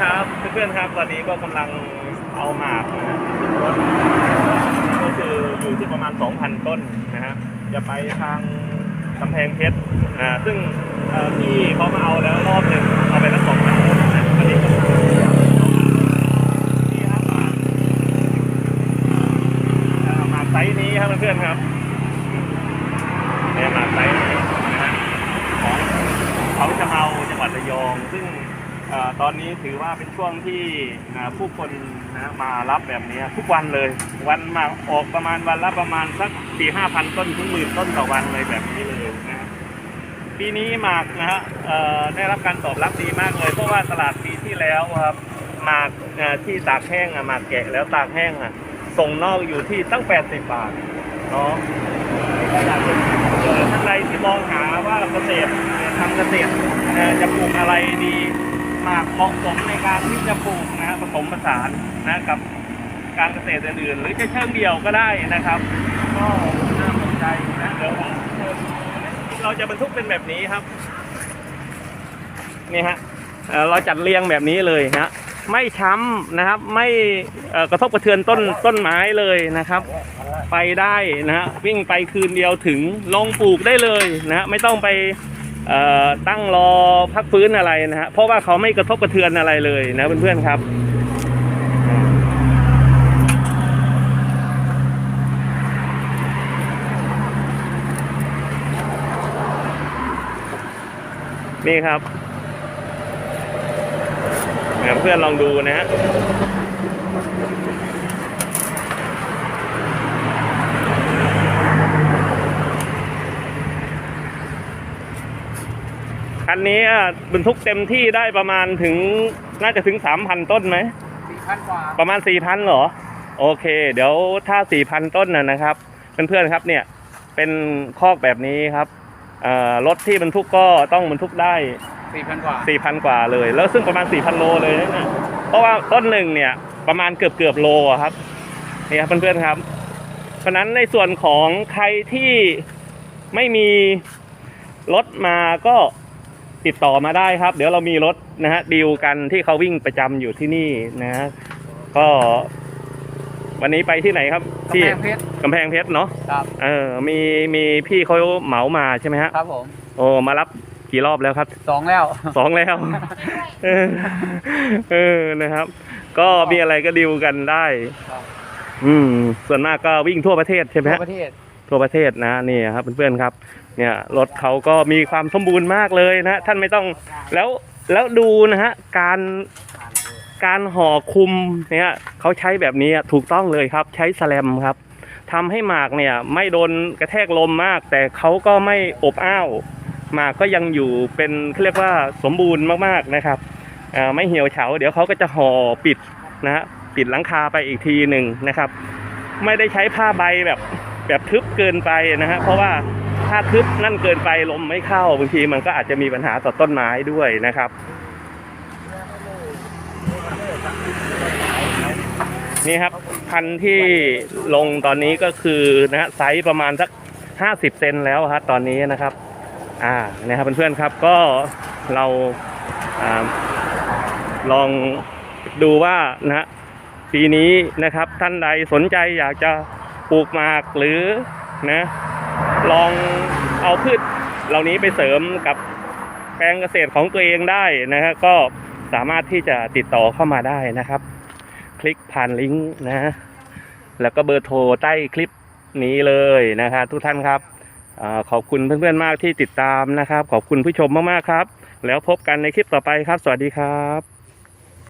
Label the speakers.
Speaker 1: ครับเพื่อนๆครับตอนนี้ก็กำลังเอาหมากนะฮะรถก็คืออยู่ที่ประมาณ 2,000 ต้นนะฮะจะไปทางกำแพงเพชรนะซึ่งพี่เขามาเอาแล้วรอบหนึ่งเอาไปแล้ว2,000ต้นนะตอนนี้ครับหมากไซส์นี้ครับเพื่อนๆครับเนี่ยหมากไซส์นี้นะฮะของเขาจะเมาจังหวัดระยองซึ่ง ตอนนี้ถือว่าเป็นช่วงที่ผู้คนนะมารับแบบนี้ทุกวันเลย วันมาออกประมาณวันละประมาณสักสี่ห้าพันต้นถึงหมื่นต้นต่อวันเลยแบบนี้เลยนะปีนี้หมากนะฮะได้รับการตอบรับดีมากเลย เพราะว่าตลาดปีที่แล้วครับหมากที่ตากแห้งอะหมากแกะแล้วตากแห้งอะส่งนอกอยู่ที่ตั้ง80บบาทเนาะท่านใดที่มองหาว่าเกษตรทำเกษตรจะปลูกอะไรดี มากเหมาะสมในการที่จะปลูกนะฮะผสมผสานนะกับการเกษตรอื่นๆหรือจะเชิงเดียวก็ได้นะครับ ก็น่าสนใจนะเดี๋ยวผมเชิญเราจะบรรทุกเป็นแบบนี้ครับนี่ฮะเราจัดเรียงแบบนี้เลยฮะไม่ช้ำนะครับ ไม่กระทบกระเทือนต้นต้นไม้เลยนะครับ ไปได้นะฮะวิ่งไปคืนเดียวถึงลงปลูกได้เลยนะฮะไม่ต้องไป ตั้งรอพักฟื้นอะไรนะฮะเพราะว่าเขาไม่กระทบกระเทือนอะไรเลยนะเพื่อนๆครับนี่ครับเดี๋ยวเพื่อนลองดูนะฮะ คันนี้อะบรรทุกเต็มที่ได้ประมาณถึงน่าจะถึงสามพันต้นไหม
Speaker 2: สี่พันกว่า
Speaker 1: ประมาณสี่พันเหรอ โอเค เดี๋ยวถ้าสี่พันต้นน่ะนะครับเพื่อนๆครับเนี่ยเป็นคอกแบบนี้ครับเอ่อรถที่บรรทุกก็ต้องบรรทุกได้
Speaker 2: สี่พันกว่า
Speaker 1: สี่พันกว่าเลย แล้วซึ่งประมาณสี่พันโลเลยนะเนี่ยเพราะว่าต้นหนึ่งเนี่ยประมาณเกือบเกือบโลอะครับนี่ครับเพื่อนๆครับ เพราะฉะนั้นในส่วนของใครที่ไม่มีรถมาก็ ติดต่อมาได้ครับ เดี๋ยวเรามีรถนะฮะดีลกันที่เขาวิ่งประจำอยู่ที่นี่นะฮะก็ วันนี้ไปที่ไหนครับ
Speaker 2: กำ
Speaker 1: ที่
Speaker 2: แพงเพชร
Speaker 1: กำแพงเพชรเนาะ
Speaker 2: ครับ
Speaker 1: เออมีมีพี่เขาเหมามาใช่ไหมฮะ
Speaker 2: ครับผม
Speaker 1: โอ้มารับกี่รอบแล้วครับ
Speaker 2: สองแล้ว
Speaker 1: สองแล้วเออเออนะครับ ก็มีอะไรก็ดิวกันได้
Speaker 2: ครับ
Speaker 1: อืม ส่วนมากก็วิ่งทั่วประเทศใช่ไหม
Speaker 2: ทั่ว
Speaker 1: ฮะ
Speaker 2: ประเทศ
Speaker 1: ทั่วประเทศนะนี่ครับเพื่อนๆครับ เนี่ยรถเขาก็มีความสมบูรณ์มากเลยนะท่านไม่ต้องแล้วแล้วดูนะฮะการการห่อคุมเนี่ยเขาใช้แบบนี้ถูกต้องเลยครับ ใช้แสแลมครับทำให้หมากเนี่ยไม่โดนกระแทกลมมาก แต่เขาก็ไม่อบอ้าวหมากก็ยังอยู่เป็นเขาเรียกว่าสมบูรณ์มากๆนะครับไม่เหี่ยวเฉา เดี๋ยวเขาก็จะห่อปิดนะฮะปิดหลังคาไปอีกทีหนึ่งนะครับ ไม่ได้ใช้ผ้าใบแบบ แบบทึบเกินไปนะฮะเพราะว่าถ้าทึบนั่นเกินไปลมไม่เข้าบางทีมันก็อาจจะมีปัญหาต่อต้นไม้ด้วยนะครับนี่ครับพันที่ลงตอนนี้ก็คือนะฮะไซส์ประมาณสักห้าสิบเซนแล้วครับตอนนี้นะครับ อ่านะครับเพื่อนๆครับก็เราอ่าลองดูว่านะฮะปีนี้นะครับท่านใดสนใจอยากจะ ปลูกหมากหรือนะ ลองเอาพืชเหล่านี้ไปเสริมกับแปลงเกษตรของตัวเองได้นะฮะก็สามารถที่จะติดต่อเข้ามาได้นะครับ คลิกผ่านลิงก์นะแล้วก็เบอร์โทรใต้คลิปนี้เลยนะครับทุกท่านครับอขอบคุณเพื่อนๆมากที่ติดตามนะครับ ขอบคุณผู้ชมมากๆครับ แล้วพบกันในคลิปต่อไปครับ สวัสดีครับ